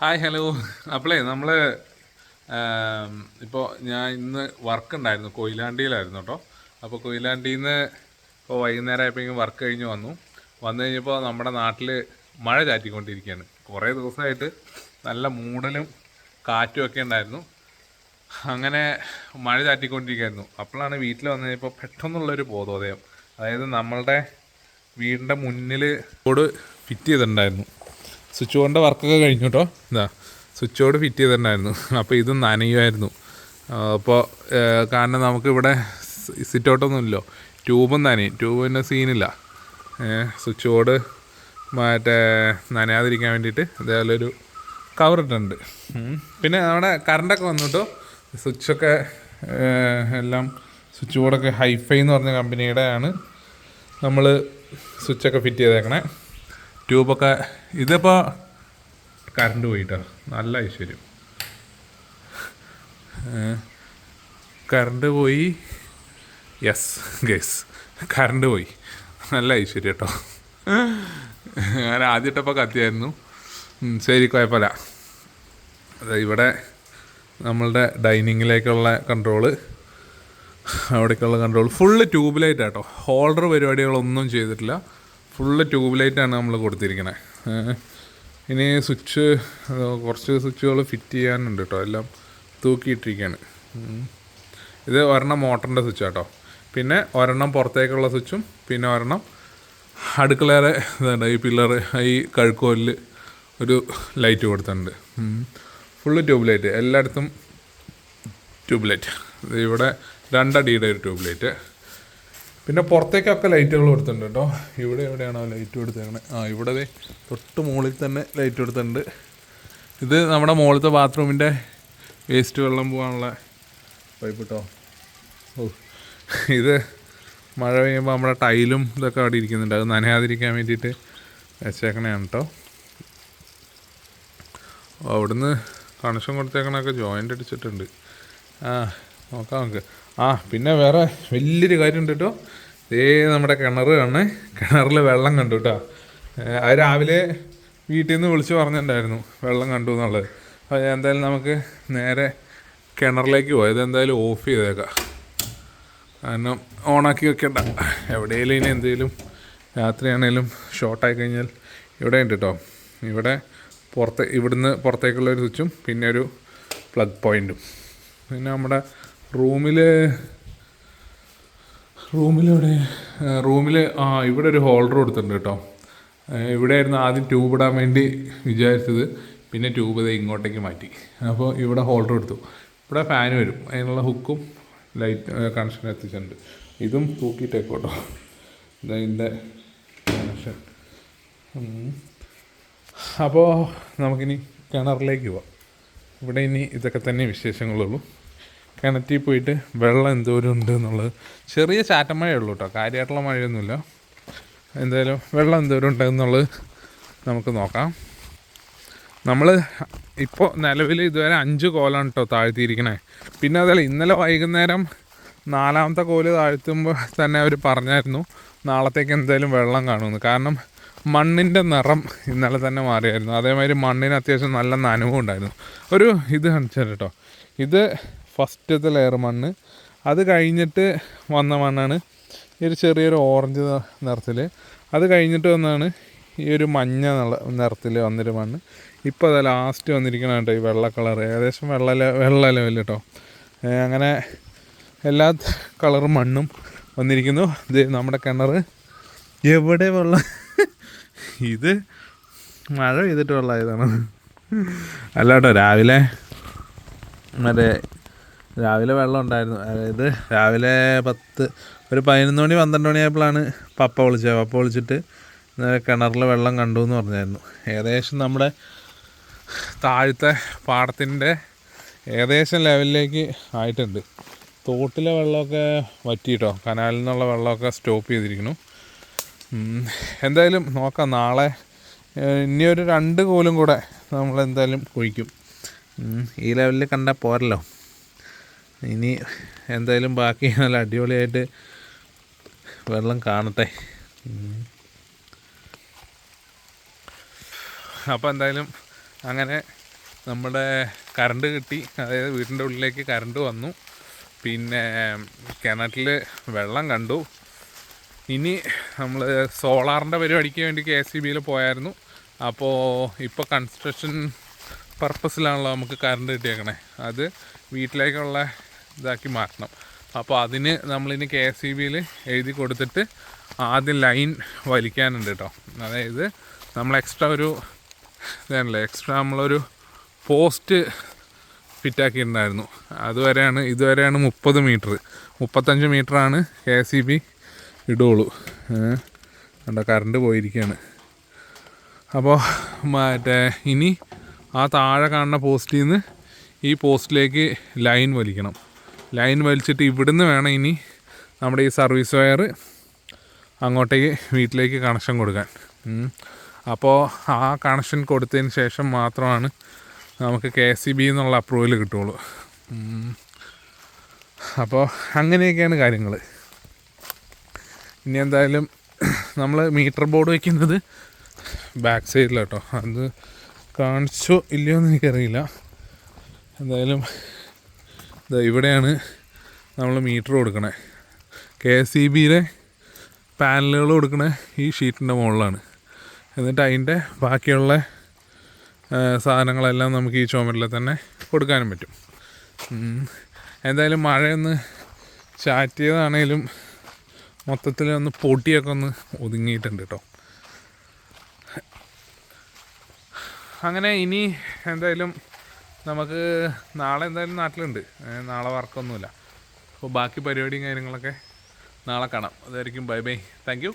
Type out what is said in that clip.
Hi hello. അപ്പോളേ നമ്മൾ ഇപ്പോൾ ഞാൻ ഇന്ന് വർക്ക് ഉണ്ടായിരുന്നു കൊയിലാണ്ടിയിലായിരുന്നു കേട്ടോ. അപ്പോൾ കൊയിലാണ്ടിയിൽ നിന്ന് ഇപ്പോൾ വൈകുന്നേരം ആയപ്പോഴേക്കും വർക്ക് കഴിഞ്ഞ് വന്നു. വന്നു കഴിഞ്ഞപ്പോൾ നമ്മുടെ നാട്ടിൽ മഴ ചാറ്റിക്കൊണ്ടിരിക്കുകയാണ്. കുറേ ദിവസമായിട്ട് നല്ല മൂടലും കാറ്റും ഒക്കെ ഉണ്ടായിരുന്നു. അങ്ങനെ മഴ ചാറ്റിക്കൊണ്ടിരിക്കുകയായിരുന്നു. അപ്പോഴാണ് വീട്ടിൽ വന്നു കഴിഞ്ഞപ്പോൾ പെട്ടെന്നുള്ളൊരു ബോധോദയം. അതായത് നമ്മളുടെ വീടിന്റെ മുന്നിൽ ഓട് ഫിറ്റ് ചെയ്തിട്ടുണ്ടായിരുന്നു. സ്വിച്ച് ബോർഡിന്റെ വർക്കൊക്കെ കഴിഞ്ഞു കേട്ടോ എന്താ സ്വിച്ച് ബോർഡ് ഫിറ്റ് ചെയ്തിട്ടുണ്ടായിരുന്നു. അപ്പോൾ ഇത് നനയുമായിരുന്നു. അപ്പോൾ കാരണം നമുക്കിവിടെ സിറ്റ് ഔട്ടൊന്നുമില്ലോ ട്യൂബും നനയും. ട്യൂബിന്റെ സീനില്ല. സ്വിച്ച് ബോർഡ് മറ്റേ നനയാതിരിക്കാൻ വേണ്ടിയിട്ട് ഇതേപോലെ ഒരു ഉം. പിന്നെ നമ്മുടെ കറണ്ടൊക്കെ വന്നു കേട്ടോ സ്വിച്ചൊക്കെ എല്ലാം സ്വിച്ച് ബോർഡൊക്കെ ഹൈഫൈ എന്ന് പറഞ്ഞ കമ്പനിയുടെ ആണ് നമ്മൾ സ്വിച്ചൊക്കെ ഫിറ്റ് ചെയ്തേക്കണേ. ട്യൂബൊക്കെ ഇതിപ്പോൾ കറണ്ട് പോയിട്ടോ. നല്ല ഐശ്വര്യം. കറണ്ട് പോയി. യെസ് ഗേസ് കറണ്ട് പോയി. നല്ല ഐശ്വര്യം കേട്ടോ. ഞാൻ ആദ്യമായിട്ടപ്പോൾ കത്തിയായിരുന്നു. ശരി കുഴപ്പമില്ല. അതെ ഇവിടെ നമ്മളുടെ ഡൈനിങ്ങിലേക്കുള്ള control. അവിടേക്കുള്ള control full tube light auto holder പരിപാടികളൊന്നും ചെയ്തിട്ടില്ല. ഫുള്ള് ട്യൂബ് ലൈറ്റാണ് നമ്മൾ കൊടുത്തിരിക്കണേ. ഇനി സ്വിച്ച് കുറച്ച് സ്വിച്ചുകൾ ഫിറ്റ് ചെയ്യാനുണ്ട് കേട്ടോ എല്ലാം തൂക്കിയിട്ടിരിക്കുകയാണ് ഇത് ഒരെണ്ണം മോട്ടറിന്റെ സ്വിച്ച് കേട്ടോ പിന്നെ ഒരെണ്ണം പുറത്തേക്കുള്ള സ്വിച്ചും പിന്നെ ഒരെണ്ണം അടുക്കളയുടെ ഇതുണ്ട് ഈ പില്ലർ ഈ കഴുക്കോലിൽ ഒരു ലൈറ്റ് കൊടുത്തിട്ടുണ്ട്. ഫുള്ള് ട്യൂബ് ലൈറ്റ് എല്ലായിടത്തും ട്യൂബ് ലൈറ്റ് ഇവിടെ രണ്ടടിയുടെ ഒരു ട്യൂബ് ലൈറ്റ് പിന്നെ പുറത്തേക്കൊക്കെ ലൈറ്റുകൾ കൊടുത്തിട്ടുണ്ട് കേട്ടോ. ഇവിടെ എവിടെയാണോ ലൈറ്റ് കൊടുത്തേക്കണത് ആ ഇവിടെ തൊട്ട് മുകളിൽ തന്നെ ലൈറ്റ് കൊടുത്തിട്ടുണ്ട്. ഇത് നമ്മുടെ മുകളിലത്തെ ബാത്റൂമിന്റെ വേസ്റ്റ് വെള്ളം പോകാനുള്ള പൈപ്പ് കേട്ടോ. ഓ ഇത് മഴ പെയ്യുമ്പോൾ നമ്മുടെ ടൈലും ഇതൊക്കെ അവിടെ ഇരിക്കുന്നുണ്ട്. അത് നനയാതിരിക്കാൻ വേണ്ടിയിട്ട് വെച്ചേക്കണയാണ് കേട്ടോ. അവിടുന്ന് കണക്ഷൻ കൊടുത്തേക്കണൊക്കെ ജോയിന്റ് അടിച്ചിട്ടുണ്ട്. ആ നോക്കാം നമുക്ക് ആ പിന്നെ വേറെ വലിയൊരു കാര്യം ഉണ്ട് കേട്ടോ. ഇതേ നമ്മുടെ കിണർ കാണേ കിണറിൽ വെള്ളം കണ്ടു കേട്ടോ. ആ രാവിലെ വീട്ടിൽ നിന്ന് വിളിച്ച് പറഞ്ഞിട്ടുണ്ടായിരുന്നു വെള്ളം കണ്ടു എന്നുള്ളത്. അപ്പോൾ എന്തായാലും നമുക്ക് നേരെ കിണറിലേക്ക് പോയത് എന്തായാലും ഓഫ് ചെയ്തേക്കാം. കാരണം ഓണാക്കി വെക്കണ്ട. എവിടെയെങ്കിലും ഇനി എന്തെങ്കിലും രാത്രിയാണേലും ഷോർട്ടായി കഴിഞ്ഞാൽ ഇവിടെ ഉണ്ട് കേട്ടോ. ഇവിടെ പുറത്തെ ഇവിടുന്ന് പുറത്തേക്കുള്ള ഒരു സ്വിച്ചും പിന്നെ ഒരു പ്ലഗ് പോയിന്റും പിന്നെ നമ്മുടെ റൂമിൽ റൂമിലെവിടെ റൂമിൽ ആ ഇവിടെ ഒരു ഹോൾഡർ കൊടുത്തിട്ടുണ്ട് കേട്ടോ. ഇവിടെയായിരുന്നു ആദ്യം ട്യൂബ് ഇടാൻ വേണ്ടി വിചാരിച്ചത്. പിന്നെ ട്യൂബ് ഇത് ഇങ്ങോട്ടേക്ക് മാറ്റി. അപ്പോൾ ഇവിടെ ഹോൾഡർ എടുത്തു. ഇവിടെ ഫാൻ വരും. അതിനുള്ള ഹുക്കും ലൈറ്റ് കണക്ഷൻ എത്തിച്ചിട്ടുണ്ട്. ഇതും തൂക്കിയിട്ടേക്കോട്ടോ ഇതിന്റെ കണക്ഷൻ. അപ്പോൾ നമുക്കിനി കിണറിലേക്ക് പോവാം. ഇവിടെ ഇനി ഇതൊക്കെ തന്നെ വിശേഷങ്ങളുള്ളൂ. കിണറ്റിൽ പോയിട്ട് വെള്ളം എന്തോരം ഉണ്ട് എന്നുള്ളത്. ചെറിയ ചാറ്റമഴയേ ഉള്ളൂ കേട്ടോ കാര്യമായിട്ടുള്ള മഴയൊന്നുമില്ല. എന്തായാലും വെള്ളം എന്തോരം ഉണ്ട് എന്നുള്ളത് നമുക്ക് നോക്കാം. നമ്മൾ ഇപ്പോൾ നിലവിൽ ഇതുവരെ അഞ്ച് കോലാണ് കേട്ടോ താഴ്ത്തിയിരിക്കണേ. പിന്നെ അതല്ല ഇന്നലെ വൈകുന്നേരം നാലാമത്തെ കോൽ താഴ്ത്തുമ്പോൾ തന്നെ അവർ പറഞ്ഞായിരുന്നു നാളത്തേക്ക് എന്തായാലും വെള്ളം കാണുമെന്ന്. കാരണം മണ്ണിന്റെ നിറം ഇന്നലെ തന്നെ മാറിയായിരുന്നു. അതേമാതിരി മണ്ണിന് അത്യാവശ്യം നല്ല നനവും ഉണ്ടായിരുന്നു. ഒരു ഇത് കാണിച്ചാൽ കേട്ടോ ഇത് ഫസ്റ്റത്തെ ലെയർ മണ്ണ്. അത് കഴിഞ്ഞിട്ട് വന്ന മണ്ണാണ് ഈ ഒരു ചെറിയൊരു ഓറഞ്ച് നിറത്തിൽ അത് കഴിഞ്ഞിട്ട് വന്നാണ് ഈ ഒരു മഞ്ഞ നിറത്തിൽ വന്നൊരു മണ്ണ്. ഇപ്പോൾ അത് ലാസ്റ്റ് വന്നിരിക്കണ കേട്ടോ ഈ വെള്ള കളർ ഏകദേശം വെള്ള വെള്ള ലെവൽ കേട്ടോ അങ്ങനെ എല്ലാ കളറും മണ്ണും വന്നിരിക്കുന്നു. ഇത് നമ്മുടെ കിണർ എവിടെ വെള്ളം ഇത് മഴ പെയ്തിട്ട് വെള്ളമായതാണ് അല്ല കേട്ടോ രാവിലെ മറ്റേ രാവിലെ വെള്ളം ഉണ്ടായിരുന്നു. അതായത് രാവിലെ പത്ത് ഒരു പതിനൊന്ന് മണി പന്ത്രണ്ട് മണിയായപ്പോഴാണ് പപ്പ വിളിച്ചത്. പപ്പ വിളിച്ചിട്ട് കിണറിൽ വെള്ളം കണ്ടു എന്ന് പറഞ്ഞായിരുന്നു. ഏകദേശം നമ്മുടെ താഴത്തെ പാടത്തിന്റെ ഏകദേശം ലെവലിലേക്ക് ആയിട്ടുണ്ട്. തോട്ടിലെ വെള്ളമൊക്കെ വറ്റിയിട്ടോ? കനാലിൽ നിന്നുള്ള വെള്ളമൊക്കെ സ്റ്റോപ്പ് ചെയ്തിരിക്കുന്നു. എന്തായാലും നോക്കാം. നാളെ ഇനിയൊരു രണ്ട് കോലും കൂടെ നമ്മൾ എന്തായാലും കുഴിക്കും ഈ ലെവലിൽ കണ്ടാൽ പോരല്ലോ. ഇനി എന്തായാലും ബാക്കി നല്ല അടിപൊളിയായിട്ട് വെള്ളം കാണട്ടെ. അപ്പോൾ എന്തായാലും അങ്ങനെ നമ്മുടെ കറണ്ട് കിട്ടി. അതായത് വീടിന്റെ ഉള്ളിലേക്ക് കറണ്ട് വന്നു. പിന്നെ കിണറ്റിൽ വെള്ളം കണ്ടു. ഇനി നമ്മൾ സോളാറിന്റെ പരിപാടിക്ക് വേണ്ടി കെ എസ് സി ബിയിൽ പോയായിരുന്നു. അപ്പോൾ ഇപ്പോൾ കൺസ്ട്രക്ഷൻ പർപ്പസിലാണല്ലോ നമുക്ക് കറണ്ട് കിട്ടിയേക്കണേ. അത് വീട്ടിലേക്കുള്ള ഇതാക്കി മാറ്റണം. അപ്പോൾ അതിന് നമ്മളിനി കെ എസ് ഇ ബിയിൽ എഴുതി കൊടുത്തിട്ട് ആദ്യം ലൈൻ വലിക്കാനുണ്ട് കേട്ടോ. അതായത് നമ്മൾ എക്സ്ട്രാ ഒരു ഇതാണല്ലേ എക്സ്ട്രാ നമ്മളൊരു പോസ്റ്റ് ഫിറ്റാക്കിയിട്ടുണ്ടായിരുന്നു അതുവരെയാണ് ഇതുവരെയാണ് മുപ്പത് മീറ്റർ മുപ്പത്തഞ്ച് മീറ്ററാണ് കെ എസ് ഇ ബി ഇടുള്ളൂ കണ്ടോ കറണ്ട് പോയിരിക്കുകയാണ്. അപ്പോൾ മറ്റേ ഇനി ആ താഴെ കാണുന്ന പോസ്റ്റിൽ നിന്ന് ഈ പോസ്റ്റിലേക്ക് ലൈൻ വലിക്കണം. ലൈൻ വലിച്ചിട്ട് ഇവിടുന്ന് വേണം ഇനി നമ്മുടെ ഈ സർവീസ് വയർ അങ്ങോട്ടേക്ക് വീട്ടിലേക്ക് കണക്ഷൻ കൊടുക്കാൻ. അപ്പോൾ ആ കണക്ഷൻ കൊടുത്തതിന് ശേഷം മാത്രമാണ് നമുക്ക് കെ സി ബി എന്നുള്ള അപ്രൂവൽ കിട്ടുള്ളൂ. അപ്പോൾ അങ്ങനെയൊക്കെയാണ് കാര്യങ്ങൾ ഇനി എന്തായാലും നമ്മൾ മീറ്റർ ബോർഡ് വയ്ക്കുന്നത് ബാക്ക് സൈഡിലാട്ടോ. അത് കാണിച്ചോ ഇല്ലയോ എന്ന് എനിക്കറിയില്ല. എന്തായാലും ഇവിടെയാണ് നമ്മൾ മീറ്റർ കൊടുക്കണേ. കെ എസ് ഇ ബിയിലെ പാനലുകൾ കൊടുക്കണ ഈ ഷീറ്റിന്റെ മുകളിലാണ്. എന്നിട്ട് അതിന്റെ ബാക്കിയുള്ള സാധനങ്ങളെല്ലാം നമുക്ക് ഈ ചുമരിൽ തന്നെ കൊടുക്കാനും പറ്റും. എന്തായാലും മഴയൊന്ന് ചാറ്റിയതാണേലും മൊത്തത്തിൽ ഒന്ന് പൊട്ടിയൊക്കെ ഒന്ന് ഒതുങ്ങിയിട്ടുണ്ട് കേട്ടോ അങ്ങനെ ഇനി എന്തായാലും നമുക്ക് നാളെ എന്തായാലും നാട്ടിലുണ്ട്. നാളെ വർക്കൊന്നുമില്ല. അപ്പോൾ ബാക്കി പരിപാടിയും കാര്യങ്ങളൊക്കെ നാളെ കാണാം. അതായിരിക്കും. Bye bye. താങ്ക്